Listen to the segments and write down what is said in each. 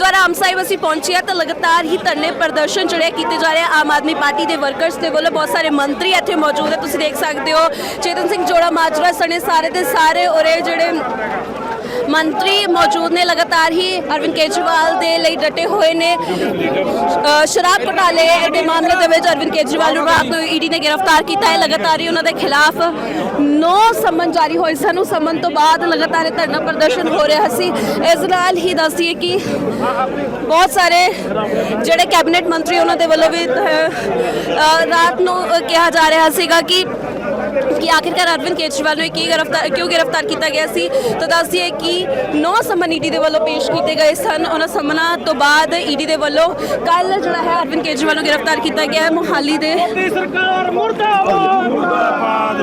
ਗੁਰਦੁਆਰਾ ਆਮ ਸਾਹਿਬ ਅਸੀਂ ਪਹੁੰਚੇ ਹਾਂ ਤਾਂ ਲਗਾਤਾਰ ਹੀ ਧਰਨੇ ਪ੍ਰਦਰਸ਼ਨ ਜਿਹੜੇ ਕੀਤੇ ਜਾ ਰਹੇ ਆ। ਆਮ ਆਦਮੀ ਪਾਰਟੀ ਦੇ ਵਰਕਰਸ ਦੇ ਵੱਲੋਂ ਬਹੁਤ ਸਾਰੇ ਮੰਤਰੀ ਇੱਥੇ ਮੌਜੂਦ ਹੈ। ਤੁਸੀਂ ਦੇਖ ਸਕਦੇ ਹੋ, ਚੇਤਨ ਸਿੰਘ ਜੋੜਾ, ਮਾਜਰਾ, ਸਣੇ ਸਾਰੇ ਦੇ ਸਾਰੇ ਉਰੇ ਜਿਹੜੇ ਮੰਤਰੀ ਮੌਜੂਦ ਨੇ, ਲਗਾਤਾਰ ਹੀ ਅਰਵਿੰਦ ਕੇਜਰੀਵਾਲ ਦੇ ਲਈ ਡਟੇ ਹੋਏ ਨੇ। ਸ਼ਰਾਬ ਘੁਟਾਲੇ ਦੇ ਮਾਮਲੇ ਦੇ ਵਿੱਚ ਅਰਵਿੰਦ ਕੇਜਰੀਵਾਲ ਨੂੰ ਰਾਤ ਨੂੰ ਈਡੀ ਨੇ ਗ੍ਰਿਫਤਾਰ ਕੀਤਾ ਹੈ। ਲਗਾਤਾਰ ਹੀ ਉਹਨਾਂ ਦੇ ਖਿਲਾਫ ਨੌ ਸਮਨ ਜਾਰੀ ਹੋਏ ਸਨ। ਉਸ ਸਮਨ ਤੋਂ ਬਾਅਦ ਲਗਾਤਾਰ ਇਹ ਧਰਨਾ ਪ੍ਰਦਰਸ਼ਨ ਹੋ ਰਿਹਾ ਸੀ। ਇਸ ਨਾਲ ਹੀ ਦੱਸੀਏ ਕਿ ਬਹੁਤ ਸਾਰੇ ਜਿਹੜੇ ਕੈਬਨਿਟ ਮੰਤਰੀ ਉਹਨਾਂ ਦੇ ਵੱਲੋਂ ਵੀ ਰਾਤ ਨੂੰ ਕਿਹਾ ਜਾ ਰਿਹਾ ਸੀਗਾ ਕਿ ਕਿ ਆਖਿਰਕਾਰ ਅਰਵਿੰਦ ਕੇਜਰੀਵਾਲ ਨੂੰ ਕੀ ਗ੍ਰਿਫਤਾਰ ਕਿਉਂ ਗ੍ਰਿਫਤਾਰ ਕੀਤਾ ਗਿਆ ਸੀ? ਤਾਂ ਦੱਸਦੀਏ ਕਿ ਨੌ ਸਮਨ ਈਡੀ ਦੇ ਵੱਲੋਂ ਪੇਸ਼ ਕੀਤੇ ਗਏ ਸਨ। ਉਹਨਾਂ ਸਮਨਾਂ ਤੋਂ ਬਾਅਦ ਈਡੀ ਦੇ ਵੱਲੋਂ ਕੱਲ ਜਿਹੜਾ ਹੈ ਅਰਵਿੰਦ ਕੇਜਰੀਵਾਲ ਨੂੰ ਗ੍ਰਿਫਤਾਰ ਕੀਤਾ ਗਿਆ ਹੈ ਮੋਹਾਲੀ ਦੇ। ਮੋਦੀ ਸਰਕਾਰ ਮੁਰਦਾਬਾਦ ਮੁਰਦਾਬਾਦ।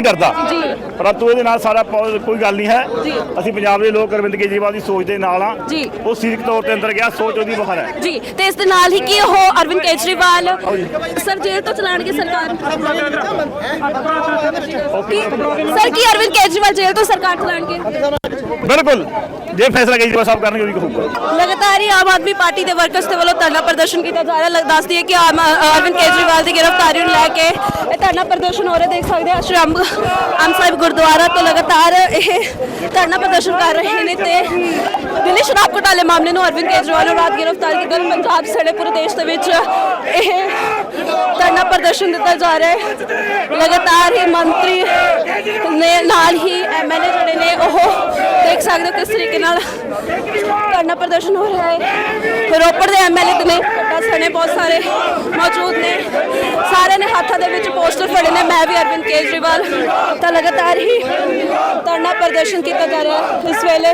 ਡਰਦਾ। ਜੀ। ਪਰੰਤੂ ਇਹਦੇ ਨਾਲ ਸਾਰਾ ਪੋ- ਕੋਈ ਗੱਲ ਨਹੀਂ ਹੈ। ਅਸੀਂ ਪੰਜਾਬ ਦੇ ਲੋਕ ਅਰਵਿੰਦ ਕੇਜਰੀਵਾਲ ਦੀ ਸੋਚ ਦੇ ਨਾਲ ਆ। ਉਹ ਸਿੱਖ ਤੌਰ ਤੇ ਅੰਦਰ ਗਿਆ ਸੋਚ ਉਹਦੀ ਬਾਹਰ ਹੈ। ਜੀ ਤੇ ਇਸ ਦੇ ਨਾਲ ਹੀ ਕੀ ਉਹ ਅਰਵਿੰਦ ਕੇਜਰੀਵਾਲ? ਸਰ ਜੇਲ੍ਹ ਤੋਂ ਚਲਾਣਗੇ ਸਰਕਾਰ? ਸਰ ਕੀ ਅਰਵਿੰਦ ਕੇਜਰੀਵਾਲ ਜੇਲ੍ਹ ਤੋਂ ਸਰਕਾਰ ਚਲਾਣਗੇ? ਬਿਲਕੁਲ। ਜੇ ਫੈਸਲਾ ਕੇਜਰੀਵਾਲ ਸਾਹਿਬ ਕਰਨਗੇ, ਉਹੀ ਹੋਊਗਾ ਲਗਾਤਾਰ ਹੀ ਆਮ ਆਦਮੀ ਪਾਰਟੀ ਦੇ ਵਰਕਰਸ ਦੇ ਵੱਲੋਂ ਧਰਨਾ ਪ੍ਰਦਰਸ਼ਨ ਕੀਤਾ ਜਾ ਰਿਹਾ। ਲੱਗ- ਦੱਸਦੀ ਹੈ ਕਿ ਆਮ ਅਰਵਿੰਦ ਕੇਜਰੀਵਾਲ ਦੀ ਗ੍ਰਿਫਤਾਰੀ ਨੂੰ ਲੈ ਕੇ ਇਹ ਧਰਨਾ ਪ੍ਰਦਰਸ਼ਨ ਹੋ ਰਿਹਾ। ਦੇਖ ਸਕਦੇ ਹੋ, ਸ਼੍ਰੀ ਅੰਬ ਅੰਬ ਸਾਹਿਬ ਗੁਰਦੁਆਰਾ ਤੋਂ ਲਗਾਤਾਰ ਇਹ ਧਰਨਾ ਪ੍ਰਦਰਸ਼ਨ ਕਰ ਰਹੇ ਨੇ ਤੇ ਦਿੱਲੀ ਸ਼ਰਾਬ ਘੁਟਾਲੇ ਮਾਮਲੇ ਨੂੰ ਅਰਵਿੰਦ ਕੇਜਰੀਵਾਲ ਨੂੰ ਰਾਤ ਗ੍ਰਿਫਤਾਰ ਕੀਤਾ। ਗਿਆ। ਪੰਜਾਬ ਸੜੇ ਪੂਰੇ ਦੇਸ਼ ਦੇ ਵਿੱਚ ਇਹ ਧਰਨਾ ਪ੍ਰਦਰਸ਼ਨ ਦਿੱਤਾ ਜਾ ਰਿਹਾ ਹੈ। ਲਗਾਤਾਰ ਹੀ ਮੰਤਰੀ ਨੇ ਨਾਲ ਹੀ ਐਮਐਲਏ ਜਿਹੜੇ ਨੇ, ਉਹ ਦੇਖ ਸਕਦੇ ਹੋ ਕਿਸ ਤਰੀਕੇ ਨਾਲ ਧਰਨਾ ਪ੍ਰਦਰਸ਼ਨ ਹੋ ਰਿਹਾ ਹੈ। ਰੋਪੜ ਦੇ ਐਮਐਲਏ ਨੇ ਕੱਟਾ ਸਣੇ ਬਹੁਤ ਸਾਰੇ ਮੌਜੂਦ ਨੇ। ਸਾਰਿਆਂ ਨੇ ਹੱਥਾਂ ਦੇ ਵਿੱਚ ਪੋਸਟਰ ਫੜੇ ਨੇ। ਮੈਂ ਵੀ ਅਰਵਿੰਦ ਕੇਜਰੀਵਾਲ ਤਾਂ ਲਗਾਤਾਰ ਹੀ ਧਰਨਾ ਪ੍ਰਦਰਸ਼ਨ ਕੀਤਾ ਜਾ ਰਿਹਾ ਹੈ। ਇਸ ਵੇਲੇ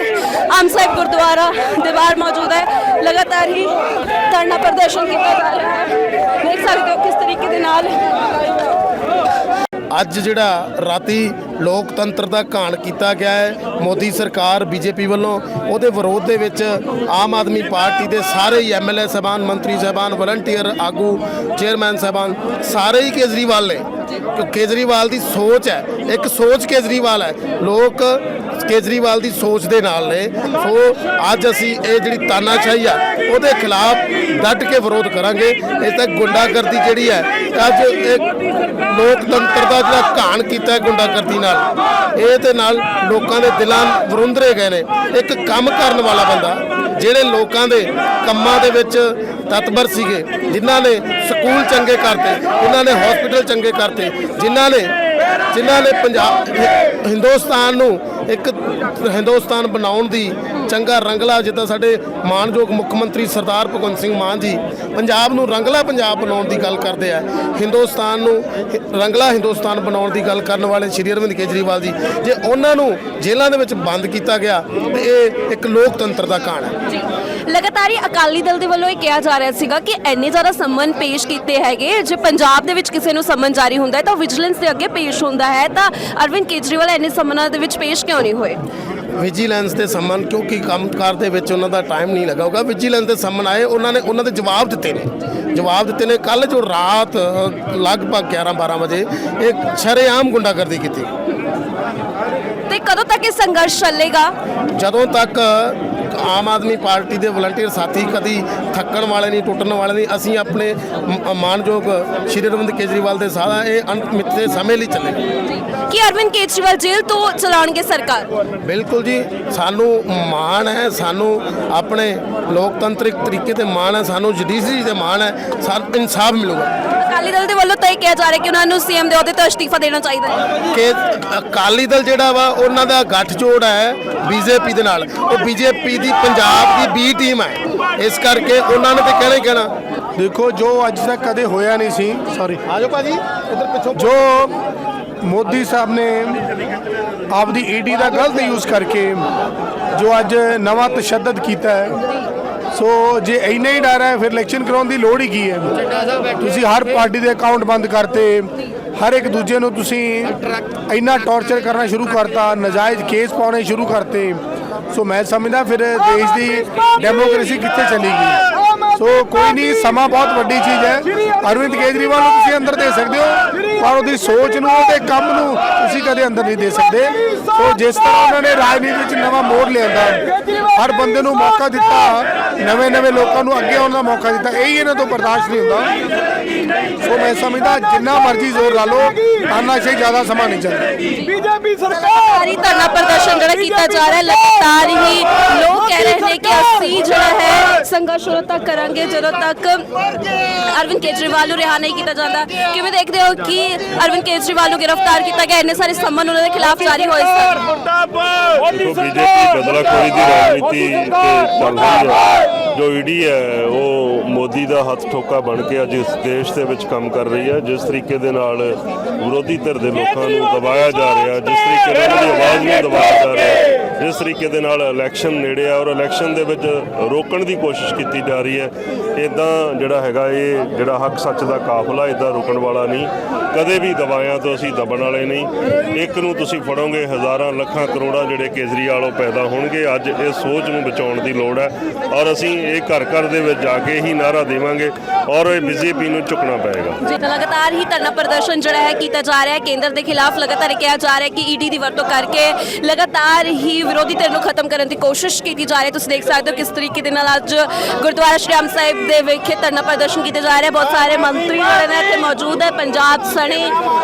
ਆਮ ਸਾਹਿਬ ਗੁਰਦੁਆਰਾ ਦੀਵਾਰ ਮੌਜੂਦ ਹੈ। ਲਗਾਤਾਰ ਹੀ ਧਰਨਾ ਪ੍ਰਦਰਸ਼ਨ ਕੀਤਾ ਜਾ ਰਿਹਾ ਹੈ। ਦੇਖ ਸਕਦੇ ਹੋ ਕਿਸ ਤਰੀਕੇ ਦੇ ਨਾਲ ਅੱਜ ਜਿਹੜਾ ਰਾਤੀ ਲੋਕਤੰਤਰ ਦਾ ਘਾਣ ਕੀਤਾ ਗਿਆ ਹੈ, ਮੋਦੀ ਸਰਕਾਰ, ਬੀਜੇਪੀ ਵੱਲੋਂ, ਉਹਦੇ ਵਿਰੋਧ ਦੇ ਵਿੱਚ ਆਮ ਆਦਮੀ ਪਾਰਟੀ ਦੇ ਸਾਰੇ ਹੀ ਐਮਐਲਏ ਸਾਹਿਬਾਨ, ਮੰਤਰੀ ਸਾਹਿਬਾਨ ਵਲੰਟੀਅਰ ਆਗੂ ਚੇਅਰਮੈਨ ਸਾਹਿਬਾਨ, ਸਾਰੇ ਹੀ ਕੇਜਰੀਵਾਲ ਨੇ। ਕੇਜਰੀਵਾਲ ਦੀ ਸੋਚ ਹੈ, ਇੱਕ ਸੋਚ ਕੇਜਰੀਵਾਲ ਹੈ। ਲੋਕ ਕੇਜਰੀਵਾਲ ਦੀ ਸੋਚ ਦੇ ਨਾਲ ਨੇ। ਸੋ ਅੱਜ ਅਸੀਂ ਇਹ ਜਿਹੜੀ ਤਾਨਾਸ਼ਾਹੀ ਆ, ਉਹਦੇ ਖਿਲਾਫ ਡਟ ਕੇ ਵਿਰੋਧ ਕਰਾਂਗੇ। ਇਸ ਤੱਕ ਗੁੰਡਾਗਰਦੀ ਜਿਹੜੀ ਹੈ, ਅੱਜ ਇੱਕ ਲੋਕਤੰਤਰ ਦਾ ਜਿਹੜਾ ਘਾਣ ਕੀਤਾ ਹੈ ਗੁੰਡਾਗਰਦੀ ਨਾਲ, ਇਹ ਤੇ ਨਾਲ ਲੋਕਾਂ ਦੇ ਦਿਲਾਂ ਵਰੁੰਦਰੇ ਗਏ ਨੇ। ਇੱਕ ਕੰਮ ਕਰਨ ਵਾਲਾ ਬੰਦਾ, ਜਿਹੜੇ ਲੋਕਾਂ ਦੇ ਕੰਮਾਂ ਦੇ ਵਿੱਚ ਤਤਪਰ ਸੀਗੇ, ਜਿਨ੍ਹਾਂ ਨੇ ਸਕੂਲ ਚੰਗੇ ਕਰਤੇ, ਜਿਨ੍ਹਾਂ ਨੇ ਹਸਪੀਟਲ ਚੰਗੇ ਕਰਤੇ, ਜਿਨ੍ਹਾਂ ਨੇ ਜਿਨ੍ਹਾਂ ਨੇ ਪੰਜਾਬ ਹਿੰਦੁਸਤਾਨ ਨੂੰ ਇੱਕ ਹਿੰਦੁਸਤਾਨ ਬਣਾਉਣ ਦੀ ਚੰਗਾ ਰੰਗਲਾ ਜਿੱਦਾਂ ਸਾਡੇ ਮਾਨਯੋਗ ਮੁੱਖ ਮੰਤਰੀ ਸਰਦਾਰ ਭਗਵੰਤ ਸਿੰਘ ਮਾਨ ਜੀ ਪੰਜਾਬ ਨੂੰ ਰੰਗਲਾ ਪੰਜਾਬ ਬਣਾਉਣ ਦੀ ਗੱਲ ਕਰਦੇ ਆ। ਹਿੰਦੁਸਤਾਨ ਨੂੰ ਰੰਗਲਾ ਹਿੰਦੁਸਤਾਨ ਬਣਾਉਣ ਦੀ ਗੱਲ ਕਰਨ ਵਾਲੇ ਸ਼੍ਰੀ ਅਰਵਿੰਦ ਕੇਜਰੀਵਾਲ ਜੀ, ਜੇ ਉਹਨਾਂ ਨੂੰ ਜੇਲ੍ਹਾਂ ਦੇ ਵਿੱਚ ਬੰਦ ਕੀਤਾ ਗਿਆ, ਤੇ ਇਹ ਇੱਕ ਲੋਕਤੰਤਰ ਦਾ ਕਾਣ ਹੈ। ਲਗਾਤਾਰ ਹੀ ਅਕਾਲੀ ਦਲ ਦੇ ਵੱਲੋਂ ਇਹ ਕਿਹਾ ਜਾ ਰਿਹਾ ਸੀਗਾ ਕਿ ਇੰਨੇ ਜ਼ਿਆਦਾ ਸੰਮਨ ਪੇਸ਼ ਕੀਤੇ ਹੈਗੇ ਜੇ ਪੰਜਾਬ ਦੇ ਵਿੱਚ ਕਿਸੇ ਨੂੰ ਸੰਮਨ ਜਾਰੀ ਹੁੰਦਾ ਹੈ ਤਾਂ ਵਿਜੀਲੈਂਸ ਦੇ ਅੱਗੇ ਪੇਸ਼ ਹੁੰਦਾ ਹੈ। ਤਾਂ ਅਰਵਿੰਦ ਕੇਜਰੀਵਾਲ ਇੰਨੇ ਸੰਮਨਾਂ ਦੇ ਵਿੱਚ ਪੇਸ਼ ਕਿਉਂ ਨਹੀਂ ਹੋਏ? ਵਿਜੀਲੈਂਸ ਦੇ ਸੰਮਨ ਕਿਉਂਕਿ ਕੰਮਕਾਰ ਦੇ ਵਿੱਚ ਉਹਨਾਂ ਦਾ ਟਾਈਮ ਨਹੀਂ ਲੱਗਾ ਹੋਗਾ ਵਿਜੀਲੈਂਸ ਦੇ ਸੰਮਨ ਆਏ ਉਹਨਾਂ ਨੇ ਉਹਨਾਂ ਦੇ ਜਵਾਬ ਦਿੱਤੇ ਨੇ। ਜਵਾਬ ਦਿੱਤੇ ਨੇ ਕੱਲ ਜੋ ਰਾਤ ਲਗਭਗ 11 12 ਵਜੇ ਇੱਕ ਸ਼ਰੇਆਮ ਗੁੰਡਾਗਰਦੀ ਕੀਤੀ। ਤੇ ਕਦੋਂ ਤੱਕ ਇਹ ਸੰਘਰਸ਼ ਚੱਲੇਗਾ? ਜਦੋਂ ਤੱਕ ਆਮ ਆਦਮੀ ਪਾਰਟੀ ਦੇ ਵਲੰਟੀਅਰ ਸਾਥੀ ਕਦੀ ਥੱਕਣ ਵਾਲੇ ਨਹੀਂ ਟੁੱਟਣ ਵਾਲੇ ਨਹੀਂ। ਅਸੀਂ ਆਪਣੇ ਮ- ਮਾਣਯੋਗ ਸ਼੍ਰੀ ਅਰਵਿੰਦ ਕੇਜਰੀਵਾਲ ਦੇ ਸਾਰਾ ਇਹ ਅਣਮਿੱਥੇ ਸਮੇਂ ਲਈ ਚੱਲੇਗਾ ਜੀ। ਕੀ ਅਰਵਿੰਦ ਕੇਜਰੀਵਾਲ ਜੇਲ੍ਹ ਤੋਂ ਚਲਾਉਣਗੇ ਸਰਕਾਰ? ਬਿਲਕੁਲ ਜੀ ਸਾਨੂੰ ਮਾਣ ਹੈ ਸਾਨੂੰ ਆਪਣੇ ਲੋਕਤੰਤਰਿਕ ਤਰੀਕੇ ਤੇ ਮਾਣ ਹੈ ਸਾਨੂੰ ਜੁਡੀਸ਼ਰੀ ਤੇ ਮਾਣ ਹੈ ਸਾਨੂੰ ਇਨਸਾਫ ਮਿਲੂਗਾ। ਅਕਾਲੀ ਦਲ ਦੇ ਵੱਲੋਂ ਤਾਂ ਇਹ ਕਿਹਾ ਜਾ ਰਿਹਾ ਕਿ ਉਹਨਾਂ ਨੂੰ ਸੀਐਮ ਦੇ ਅਹੁਦੇ ਤੋਂ ਅਸਤੀਫਾ ਦੇਣਾ ਚਾਹੀਦਾ ਹੈ। ਕਿ ਅਕਾਲੀ ਦਲ ਜਿਹੜਾ ਵਾ ਉਹਨਾਂ ਦਾ ਗੱਠਜੋੜ ਹੈ ਬੀਜੇਪੀ ਦੇ ਨਾਲ। ਉਹ ਬੀਜੇਪੀ ਦੀ ਪੰਜਾਬ ਦੀ ਬੀ ਟੀਮ ਹੈ। ਇਸ ਕਰਕੇ ਉਹਨਾਂ ਨੇ ਤੇ ਕਹਿਣਾ ਹੀ ਕਹਿਣਾ। ਦੇਖੋ ਜੋ ਅੱਜ ਤੱਕ ਕਦੇ ਹੋਇਆ ਨਹੀਂ ਸੀ ਸੌਰੀ ਆਜੋ ਭਾਜੀ ਇੱਧਰ ਪਿੱਛੋਂ। ਜੋ ਮੋਦੀ ਸਾਹਿਬ ਨੇ ਆਪਦੀ ਈਡੀ ਦਾ ਗਲਤ ਯੂਜ਼ ਕਰਕੇ ਜੋ ਅੱਜ ਨਵਾਂ ਤਸ਼ੱਦਦ ਕੀਤਾ ਹੈ ਸੋ ਜੇ ਇੰਨਾ ਹੀ ਡਰ ਹੈ, ਫਿਰ ਇਲੈਕਸ਼ਨ ਕਰਾਉਣ ਦੀ ਲੋੜ ਹੀ ਕੀ ਹੈ? ਤੁਸੀਂ ਹਰ ਪਾਰਟੀ ਦੇ ਅਕਾਊਂਟ ਬੰਦ ਕਰਤੇ, ਹਰ ਇੱਕ ਦੂਜੇ ਨੂੰ ਤੁਸੀਂ ਇੰਨਾ ਟੌਰਚਰ ਕਰਨਾ ਸ਼ੁਰੂ ਕਰਤਾ, ਨਜਾਇਜ਼ ਕੇਸ ਪਾਉਣੇ ਸ਼ੁਰੂ ਕਰਤੇ। ਸੋ ਮੈਂ ਸਮਝਦਾ ਫਿਰ ਦੇਸ਼ ਦੀ ਡੈਮੋਕ੍ਰੇਸੀ ਕਿੱਥੇ ਚਲੇਗੀ ਸੋ ਕੋਈ ਨਹੀਂ, ਸਮਾਂ ਬਹੁਤ ਵੱਡੀ ਚੀਜ਼ ਹੈ। ਅਰਵਿੰਦ ਕੇਜਰੀਵਾਲ ਨੂੰ ਤੁਸੀਂ ਅੰਦਰ ਦੇ ਸਕਦੇ ਹੋ, ਪਰ ਉਹਦੀ ਸੋਚ ਨੂੰ ਉਹਦੇ ਕੰਮ ਨੂੰ ਤੁਸੀਂ ਕਦੇ ਅੰਦਰ ਨਹੀਂ ਦੇ ਸਕਦੇ। ਸੋ ਜਿਸ ਤਰ੍ਹਾਂ ਉਹਨਾਂ ਨੇ ਰਾਜਨੀਤੀ ਵਿੱਚ ਨਵਾਂ ਮੋੜ ਲਿਆਂਦਾ, ਹਰ ਬੰਦੇ ਨੂੰ ਮੌਕਾ ਦਿੱਤਾ ਨਵੇਂ ਨਵੇਂ ਲੋਕਾਂ ਨੂੰ ਅੱਗੇ ਆਉਣ ਦਾ ਮੌਕਾ ਦਿੱਤਾ। ਇਹ ਹੀ ਇਹਨਾਂ ਤੋਂ ਬਰਦਾਸ਼ਤ ਨਹੀਂ ਹੁੰਦਾ। ਸੋ ਮੈਂ ਸਮਝਦਾ ਜਿੰਨਾ ਮਰਜ਼ੀ ਜ਼ੋਰ ਲਾ ਲਓ ਤਾਨਾਸ਼ਾਹੀ ਜ਼ਿਆਦਾ ਸਮਾਂ ਨਹੀਂ ਚੱਲਦਾ। ਬੀਜੇਪੀ ਲਗਾਤਾਰ ਹੀ ਧਰਨਾ ਪ੍ਰਦਰਸ਼ਨ ਜਿਹੜਾ ਕੀਤਾ ਜਾ ਰਿਹਾ ਲਗਾਤਾਰ ਹੀ ਲੋਕ ਕਹਿ ਰਹੇ ਨੇ ਕਿ ਅਸੀਂ ਜਿਹੜਾ ਹੈ ਸੰਘਰਸ਼ ਉਦੋਂ ਤੱਕ ਕਰਾਂਗੇ ਜਦੋਂ ਤੱਕ ਅਰਵਿੰਦ ਕੇਜਰੀਵਾਲ ਨੂੰ ਰਿਹਾ ਨਹੀਂ ਕੀਤਾ ਜਾਂਦਾ। ਕਿਵੇਂ ਦੇਖਦੇ ਹੋ ਕਿ ਅਰਵਿੰਦ ਕੇਜਰੀਵਾਲ ਨੂੰ ਗ੍ਰਿਫਤਾਰ ਕੀਤਾ ਗਿਆ? ਇੰਨੇ ਸਾਰੇ ਸੰਮਨ ਉਹਨਾਂ ਦੇ ਖਿਲਾਫ ਜਾਰੀ ਹੋਏ ਸਨ। ਬੀਜੇਪੀ ਬਦਲਾਖੋਰੀ ਦੀ ਰਾਜਨੀਤੀ ਤੇ ਚੱਲ ਰਹੀ ਹੈ। ਜੋ ਈਡੀ ਹੈ, ਉਹ ਮੋਦੀ ਦਾ ਹੱਥ ਠੋਕਾ ਬਣ ਕੇ ਅੱਜ ਇਸ ਦੇਸ਼ ਦੇ ਵਿੱਚ ਕੰਮ ਕਰ ਰਹੀ ਹੈ। ਜਿਸ ਤਰੀਕੇ ਦੇ ਨਾਲ ਵਿਰੋਧੀ ਧਿਰ ਦੇ ਲੋਕਾਂ ਨੂੰ ਦਬਾਇਆ ਜਾ ਰਿਹਾ, ਜਿਸ ਤਰੀਕੇ ਨਾਲ ਦੀ ਆਵਾਜ਼ ਨੂੰ ਦਬਾਇਆ ਜਾ ਰਿਹਾ। ਜਿਸ ਤਰੀਕੇ ਦੇ ਨਾਲ ਇਲੈਕਸ਼ਨ ਨੇੜੇ ਆ ਔਰ ਇਲੈਕਸ਼ਨ ਦੇ ਵਿੱਚ ਰੋਕਣ ਦੀ ਕੋਸ਼ਿਸ਼ ਕੀਤੀ ਜਾ ਰਹੀ ਹੈ ਇਦਾਂ ਜਿਹੜਾ ਹੈਗਾ ਇਹ ਜਿਹੜਾ ਹੱਕ ਸੱਚ ਦਾ ਕਾਫਲਾ ਇਦਾਂ ਰੁਕਣ ਵਾਲਾ ਨਹੀਂ, ਕਦੇ ਵੀ ਦਬਾਇਆ ਤੋਂ ਅਸੀਂ ਦਬਣ ਵਾਲੇ ਨਹੀਂ। ਇੱਕ ਨੂੰ ਤੁਸੀਂ ਫੜੋਗੇ, ਹਜ਼ਾਰਾਂ, ਲੱਖਾਂ, ਕਰੋੜਾਂ ਜਿਹੜੇ ਕੇਜਰੀਵਾਲੋਂ ਪੈਦਾ ਹੋਣਗੇ, ਅੱਜ ਇਹ ਸੋਚ ਨੂੰ ਬਚਾਉਣ ਦੀ ਲੋੜ ਹੈ ਔਰ ਅਸੀਂ ਇਹ ਘਰ ਘਰ ਦੇ ਵਿੱਚ ਜਾ ਕੇ ਹੀ ਨਾਰਾ ਦੇਵਾਂਗੇ ਔਰ ਇਹ ਬੀਜੇਪੀ ਨੂੰ ਝੁਕਣਾ ਪਏਗਾ। ਜੀ ਲਗਾਤਾਰ ਹੀ ਧਰਨਾ ਪ੍ਰਦਰਸ਼ਨ ਜਿਹੜਾ ਹੈ ਕੀਤਾ ਜਾ ਰਿਹਾ ਹੈ, ਕੇਂਦਰ ਦੇ ਖਿਲਾਫ ਲਗਾਤਾਰ ਕਿਹਾ ਜਾ ਰਿਹਾ ਹੈ ਕਿ ਈਡੀ ਦੀ ਵਰਤੋਂ ਕਰਕੇ ਲਗਾਤਾਰ ਹੀ ਵਿਰੋਧੀ ਧਿਰ ਨੂੰ ਖਤਮ ਕਰਨ ਦੀ ਕੋਸ਼ਿਸ਼ ਕੀਤੀ ਜਾ ਰਹੀ ਹੈ। ਤੁਸੀਂ ਦੇਖ ਸਕਦੇ ਹੋ ਕਿਸ ਤਰੀਕੇ ਦੇ ਨਾਲ ਅੱਜ ਗੁਰਦੁਆਰਾ ਸ਼੍ਰੀ ਰਾਮ ਸਾਹਿਬ ਦੇ ਵਿਖੇ ਧਰਨਾ ਪ੍ਰਦਰਸ਼ਨ ਕੀਤੇ ਜਾ ਰਹੇ ਬਹੁਤ ਸਾਰੇ ਮੰਤਰੀ ਜਿਹੜੇ ਨੇ ਇੱਥੇ ਮੌਜੂਦ ਹੈ। ਪੰਜਾਬ ਸਣੇ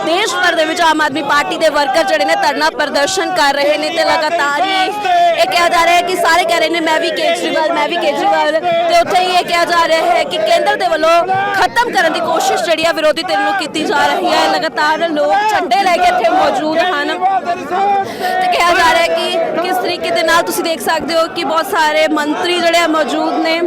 ਦੇਸ਼ ਭਰ ਦੇ ਵਿੱਚ ਆਮ ਆਦਮੀ ਪਾਰਟੀ ਦੇ ਵਰਕਰ ਜਿਹੜੇ ਨੇ ਧਰਨਾ ਪ੍ਰਦਰਸ਼ਨ ਕਰ ਰਹੇ ਨੇ ਤੇ ਲਗਾਤਾਰ ਹੀ ਇਹ ਕਿਹਾ ਜਾ ਰਿਹਾ ਹੈ ਕਿ ਸਾਰੇ ਕਹਿ ਰਹੇ ਨੇ, ਮੈਂ ਵੀ ਕੇਜਰੀਵਾਲ, ਮੈਂ ਵੀ ਕੇਜਰੀਵਾਲ। ਤੇ ਉੱਥੇ ਹੀ ਇਹ ਕਿਹਾ ਜਾ ਰਿਹਾ ਹੈ ਕਿ ਕੇਂਦਰ ਦੇ ਵੱਲੋਂ ਖਤਮ ਕਰਨ ਦੀ ਕੋਸ਼ਿਸ਼ ਜਿਹੜੀ ਆ ਵਿਰੋਧੀ ਧਿਰ ਨੂੰ ਕੀਤੀ ਜਾ ਰਹੀ ਹੈ। ਲਗਾਤਾਰ ਲੋਕ ਝੰਡੇ ਲੈ ਕੇ ਇੱਥੇ ਮੌਜੂਦ ਹਨ। ਤੇ ਕਿਹਾ ਜਾ ਰਿਹਾ ਹੈ ਕਿ ਕਿਸ ਤਰੀਕੇ ਦੇ ਨਾਲ ਤੁਸੀਂ ਦੇਖ ਸਕਦੇ ਹੋ ਕਿ ਬਹੁਤ ਸਾਰੇ ਮੰਤਰੀ ਜਿਹੜੇ ਆ ਮੌਜੂਦ ਨੇ।